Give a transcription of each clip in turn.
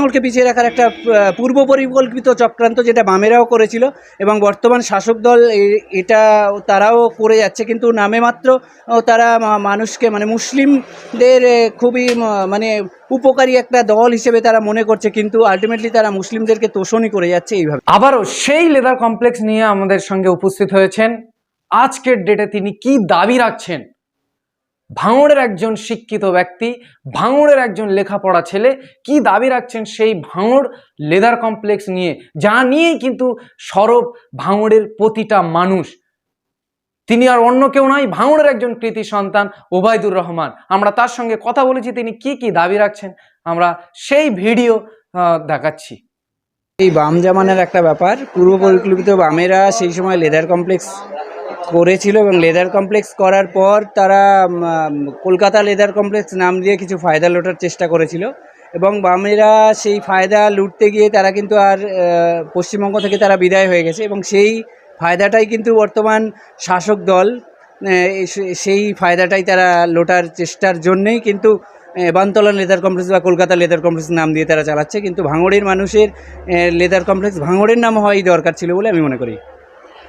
ভাঙড়কে পিছিয়ে রাখার একটা পূর্ব পরিকল্পিত চক্রান্ত যেটা বামেরাও করেছিল এবং বর্তমান শাসক দল এটা তারাও করে যাচ্ছে। কিন্তু নামে মাত্র তারা মানুষকে মানে মুসলিমদের খুবই মানে উপকারী একটা দল হিসেবে তারা মনে করছে। কিন্তু আলটিমেটলি তারা মুসলিমদেরকে তোষণই করে যাচ্ছে এইভাবে। আবারও সেই লেদার কমপ্লেক্স নিয়ে আমাদের সঙ্গে উপস্থিত হয়েছেন। আজকের ডেটে তিনি কি দাবি রাখছেন? ভাঙড়ের একজন শিক্ষিত ব্যক্তি, ভাঙড়ের একজন লেখাপড়া ছেলে কি দাবি রাখছেন সেই ভাঙড় লেদার কমপ্লেক্স নিয়ে? যা নিয়েই কিন্তু সরব ভাঙড়ের প্রতিটা মানুষ। তিনি আর অন্য কেউ নয়, ভাঙড়ের একজন কৃতি সন্তান ওবায়দুর রহমান। আমরা তার সঙ্গে কথা বলেছি, তিনি কি কি দাবি রাখছেন, আমরা সেই ভিডিও দেখাচ্ছি। এই বাম জামানের একটা ব্যাপার, পূর্ব পরিকল্পিত বামেরা সেই সময় লেদার কমপ্লেক্স করেছিল এবং লেদার কমপ্লেক্স করার পর তারা কলকাতা লেদার কমপ্লেক্স নাম দিয়ে কিছু ফায়দা লোটার চেষ্টা করেছিল এবং বামেরা সেই ফায়দা লুটতে গিয়ে তারা কিন্তু আর পশ্চিমবঙ্গ থেকে তারা বিদায় হয়ে গেছে এবং সেই ফায়দাটাই কিন্তু বর্তমান শাসক দল সেই ফায়দাটাই তারা লোটার চেষ্টার জন্যেই কিন্তু বানতলা লেদার কমপ্লেক্স বা কলকাতা লেদার কমপ্লেক্স নাম দিয়ে তারা চালাচ্ছে। কিন্তু ভাঙড়ের মানুষের লেদার কমপ্লেক্স ভাঙড়ের নাম হওয়াই দরকার ছিল বলে আমি মনে করি।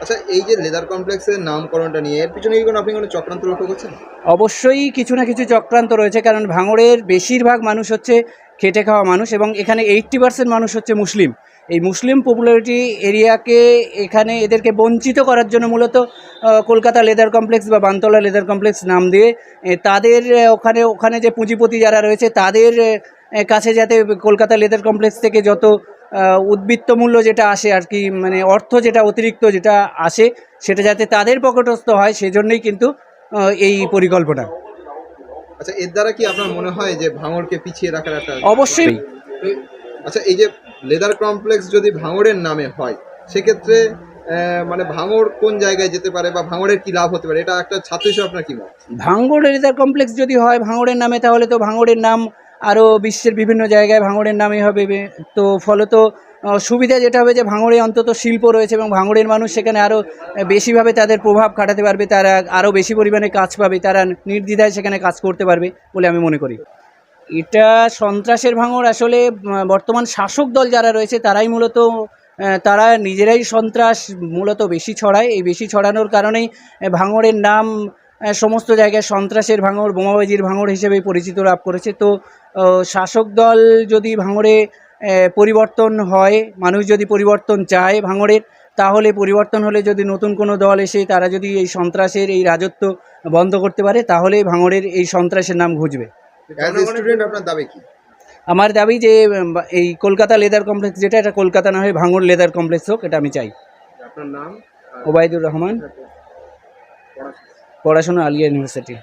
আচ্ছা এই যে লেদার কমপ্লেক্সের নামকরণটা নিয়ে, এর পিছনে কি কোনো আপনি কোনো চক্রান্ত লক্ষ্য করছেন? অবশ্যই কিছু না কিছু চক্রান্ত রয়েছে, কারণ ভাঙড়ের বেশিরভাগ মানুষ হচ্ছে খেটে খাওয়া মানুষ এবং এখানে এইট্টি পার্সেন্ট মানুষ হচ্ছে মুসলিম। এই মুসলিম পপুলারিটি এরিয়াকে এখানে এদেরকে বঞ্চিত করার জন্য মূলত কলকাতা লেদার কমপ্লেক্স বা বানতলা লেদার কমপ্লেক্স নাম দিয়ে তাদের ওখানে ওখানে যে পুঁজিপতি যারা রয়েছে, তাদের কাছে যাতে কলকাতা লেদার কমপ্লেক্স থেকে যত উদ্বৃত্ত মূল্য যেটা আসে আর কি মানে অর্থ যেটা অতিরিক্ত যেটা আসে সেটা যাতে তাদের পকেটস্থ হয় সেজন্যই কিন্তু এই পরিকল্পনা। আচ্ছা এর দ্বারা কি আপনার মনে হয় যে ভাঙড়কে পিছিয়ে রাখার একটা অবশ্যই। আচ্ছা এই যে লেদার কমপ্লেক্স যদি ভাঙড়ের নামে হয় সেক্ষেত্রে মানে ভাঙড় কোন জায়গায় যেতে পারে বা ভাঙড়ের কি লাভ হতে পারে? এটা একটা ছাত্র হিসেবে আপনার কি মত? ভাঙড় লেদার কমপ্লেক্স যদি হয় ভাঙড়ের নামে তাহলে তো ভাঙড়ের নাম আরও বিশ্বের বিভিন্ন জায়গায় ভাঙড়ের নামে হবে। তো ফলত সুবিধা যেটা হবে যে ভাঙড়ে অন্তত শিল্প রয়েছে এবং ভাঙড়ের মানুষ সেখানে আরও বেশিভাবে তাদের প্রভাব খাটাতে পারবে, তারা আরও বেশি পরিমাণে কাজ পাবে, তারা নির্দ্বিধায় সেখানে কাজ করতে পারবে বলে আমি মনে করি। এটা সন্ত্রাসের ভাঙড় আসলে বর্তমান শাসক দল যারা রয়েছে তারাই মূলত তারা নিজেরাই সন্ত্রাস মূলত বেশি ছড়ায়। এই বেশি ছড়ানোর কারণেই ভাঙড়ের নাম সমস্ত জায়গায় সন্ত্রাসের ভাঙড়, বোমাবাজির ভাঙড় হিসেবে পরিচিত লাভ করেছে। তো শাসক দল যদি ভাঙড়ে পরিবর্তন হয় মানুষ যদি পরিবর্তন চায় ভাঙড়ের তাহলে পরিবর্তন হলে যদি নতুন কোনো দল এসে তারা যদি এই সন্ত্রাসের এই রাজত্ব বন্ধ করতে পারে তাহলে ভাঙড়ের এই সন্ত্রাসের নাম ঘুচবে। আপনার দাবি কি? আমার দাবি যে এই কলকাতা লেদার কমপ্লেক্স যেটা এটা কলকাতা না হয়ে ভাঙড় লেদার কমপ্লেক্স হোক এটা আমি চাই। আপনার নাম? ওবায়দুর রহমান। পড়াশোনা আলিয়া ইউনিভার্সিটি।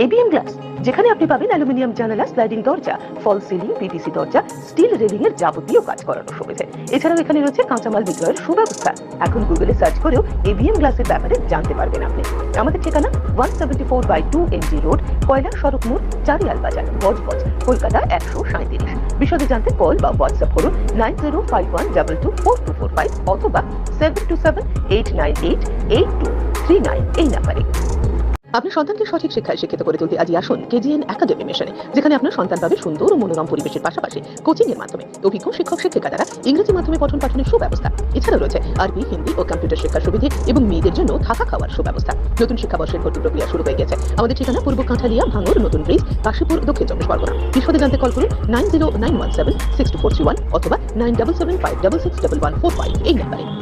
এবিএম গ্লাস যেখানে আপনি পাবেন অ্যালুমিনিয়াম জানালা স্লাইডিং দরজা ফল সিলিং পিভিসি দরজা স্টিল রেলিং এর যাবতীয় কাজ করানো সুবিধা। এছাড়াও এখানে রয়েছে কাঁচামাল বিক্রয়ের সুব্যবস্থা। এখন গুগলে সার্চ করেও এবিএম গ্লাসের ব্যাপারে জানতে পারবেন আপনি। আমাদের ঠিকানা one seventy four by two MG road কয়লা সড়ক মোড়, চারিয়াল বাজার, বজবজ, কলকাতা একশো সাঁত্রিশ বিশদে জানতে কল বা হোয়াটসঅ্যাপ করুন nine zero five one double two four two four five অথবা seven two seven eight nine eight eight two three nine এই নাম্বারে আপনার সন্তানকে সঠিক শিক্ষায় শিক্ষিত করে তুলতে আজই আসুন কেজিএন একাডেমি মিশনে, যেখানে আপনার সন্তান পাবে সুন্দর ও মনোরম পরিবেশের পাশাপাশি কোচিং এর মাধ্যমে। অভিজ্ঞ শিক্ষক, শিক্ষিকা দ্বারা ইংরেজি মাধ্যমে পঠন পাঠনের সুব্যবস্থা। এছাড়াও রয়েছে আরবি, হিন্দি ও কম্পিউটার শিক্ষার সুবিধে এবং মেয়েদের জন্য থাকা খাওয়ার সুব্যবস্থা। নতুন শিক্ষাবর্ষের ভর্তি প্রক্রিয়া শুরু হয়ে গেছে। আমাদের ঠিকানা পূর্ব কাঁঠালিয়া ভাঙর নতুন ব্রিজ কাশীপুর দক্ষিণ চব্বিশ পরগনা। বিশদে জানতে কল করুন nine zero nine one seven six two four three one অথবা nine double seven five double six double one four five এই নাম্বারে